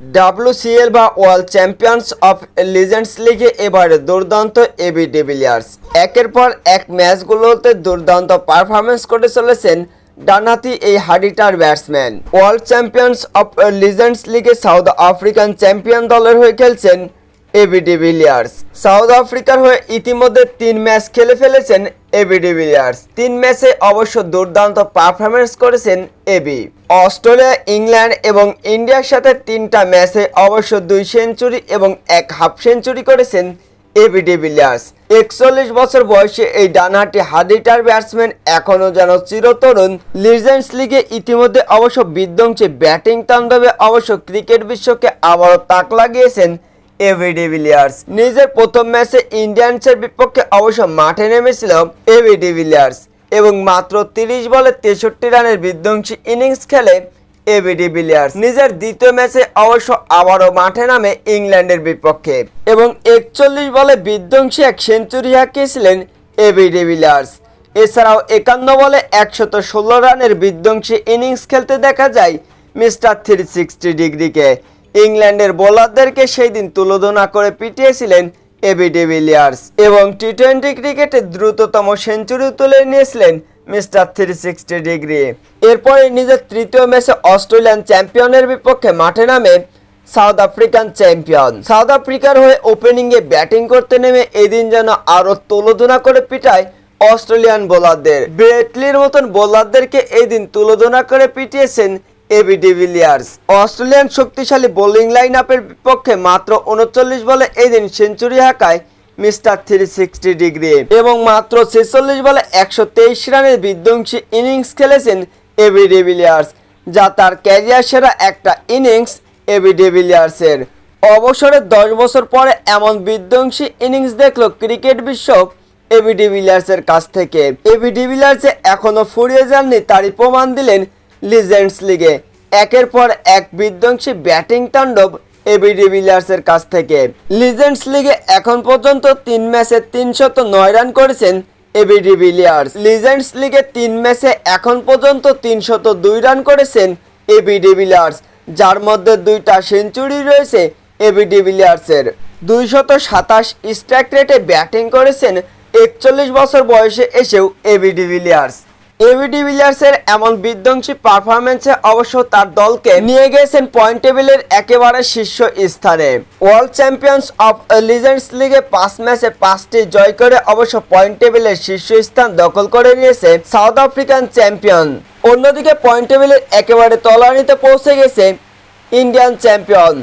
ডাব্লিউসিএল বা world champions of legends লিগে এবার দুর্দান্ত এবি ডিভিলিয়ার্স একের পর এক ম্যাচগুলোতে দুর্দান্ত পারফরমেন্স করে চলেছেন ডানহাতি এই হাডিটার batsman world champions of legends লিগে সাউথ আফ্রিকান চ্যাম্পিয়ন দলের হয়ে খেলছেন এবি ডিভিলিয়ার্স সাউথ আফ্রিকার হয়ে ইতিমধ্যে তিন ম্যাচ খেলে ফেলেছেন এবি ডিভিলিয়ার্স তিন ম্যাচে অবশ্য দুর্দান্ত পারফরমেন্স করেছেন এবি অস্ট্রেলিয়া, ইংল্যান্ড এবং ইন্ডিয়ার সাথে তিনটা ম্যাচে অবশ্য দুই সেঞ্চুরি এবং এক হাফ সেঞ্চুরি করেছেন এবি ডিভিলিয়ার্স একচল্লিশ বছর বয়সে এই ডানহাটি হাদিটার ব্যাটসম্যান এখনও যেন চিরতরুণ। লিজেন্ডস লিগে ইতিমধ্যে অবশ্য বিধ্বংসী ব্যাটিং তাণ্ডবে অবশ্য ক্রিকেট বিশ্বকে আবারও তাক লাগিয়েছেন এবি ডিভিলিয়ার্স নিজের প্রথম ম্যাচে ইন্ডিয়ান্সের বিপক্ষে অবশ্য মাঠে নেমেছিল এবি ডিভিলিয়ার্স এবং মাত্র তিরিশ বলে তেষট্টি রানের বিধ্বংসী ইনিংস খেলে এবি ডিভিলিয়ার্স নিজের দ্বিতীয় ম্যাচে অবশ্য আবারও মাঠে নামে ইংল্যান্ডের বিপক্ষে। এবং একচল্লিশ বলে বিধ্বংসী এক সেঞ্চুরি হাঁকিয়েছিলেন এবি ডিভিলিয়ার্স এছাড়াও একান্ন বলে একশত ষোলো রানের বিধ্বংসী ইনিংস খেলতে দেখা যায় মিস্টার থ্রি সিক্সটি ডিগ্রিকে ইংল্যান্ডের বোলারদেরকে সেই দিন তুলোধনা করে পিটিয়েছিলেন এবি ডিভিলিয়ার্স এবং টি টোয়েন্টি ক্রিকেটে দ্রুততম সেঞ্চুরি তুলে নিয়েছিলেন মিস্টার থ্রি সিক্সটি ডিগ্রি। এরপরে নিজের তৃতীয় ম্যাচে অস্ট্রেলিয়ান চ্যাম্পিয়নের বিপক্ষে মাঠে নামে সাউথ আফ্রিকান চ্যাম্পিয়ন। সাউথ আফ্রিকার হয়ে ওপেনিংয়ে ব্যাটিং করতে নেমে এদিন যেন আরও তুলোধনা করে পিটায় অস্ট্রেলিয়ান বোলারদের। ব্রেটলির মতন বোলারদেরকে এদিন দিন তুলোধনা করে পিটিয়েছেন এবি ডিভিলিয়ার্স অস্ট্রেলিয়ান শক্তিশালী বোলিং লাইন আপের বিপক্ষে মাত্র উনচল্লিশ বলে এই দিন সেঞ্চুরি হাঁকায় মিস্টার থ্রি সিক্সটি ডিগ্রি। এবং মাত্র ছেচল্লিশ বলে একশো তেইশ রানের বিধ্বংসী ইনিংস খেলেছেন এবি ডিভিলিয়ার্স যা তার ক্যারিয়ার সেরা একটা ইনিংস এবি ডিভিলিয়ার্সের অবসরের দশ বছর পরে এমন বিধ্বংসী ইনিংস দেখল ক্রিকেট বিশ্ব এবি ডিভিলিয়ার্সের কাছ থেকে। এবি ডিভিলিয়ার্সে এখনও ফুরিয়ে যাননি তারই প্রমাণ দিলেন লিজেন্ডস লিগে একের পর এক বিধ্বংসী ব্যাটিং তাণ্ডব এবি ডিভিলিয়ার্সের কাছ থেকে। লিজেন্ডস লিগে এখন পর্যন্ত তিন ম্যাচে তিনশত নয় রান করেছেন এবি ডিভিলিয়ার্স লিজেন্ডস লিগে তিন ম্যাচে এখন পর্যন্ত তিনশত দুই রান করেছেন এবি ডিভিলিয়ার্স যার মধ্যে দুইটা সেঞ্চুরি রয়েছে এবি ডিভিলিয়ার্সের দুইশত সাতাশ স্ট্রাইক রেটে ব্যাটিং করেছেন একচল্লিশ বছর বয়সে এসেও এবি ডিভিলিয়ার্স এবি ডিভিলিয়ার্সের এমন বিধ্বংসী পারফরমেন্সে অবশ্য তার দলকে নিয়ে গেছেন পয়েন্ট টেবিলের একেবারে শীর্ষ স্থানে। ওয়ার্ল্ড চ্যাম্পিয়ন্স অফ লিজেন্ডস লিগে পাঁচ ম্যাচে পাঁচটি জয় করে অবশ্য পয়েন্ট টেবিলের শীর্ষ স্থান দখল করে নিয়েছে সাউথ আফ্রিকান চ্যাম্পিয়ন অন্যদিকে পয়েন্ট টেবিলের একেবারে তলানিতে পৌঁছে গেছে ইন্ডিয়ান চ্যাম্পিয়ন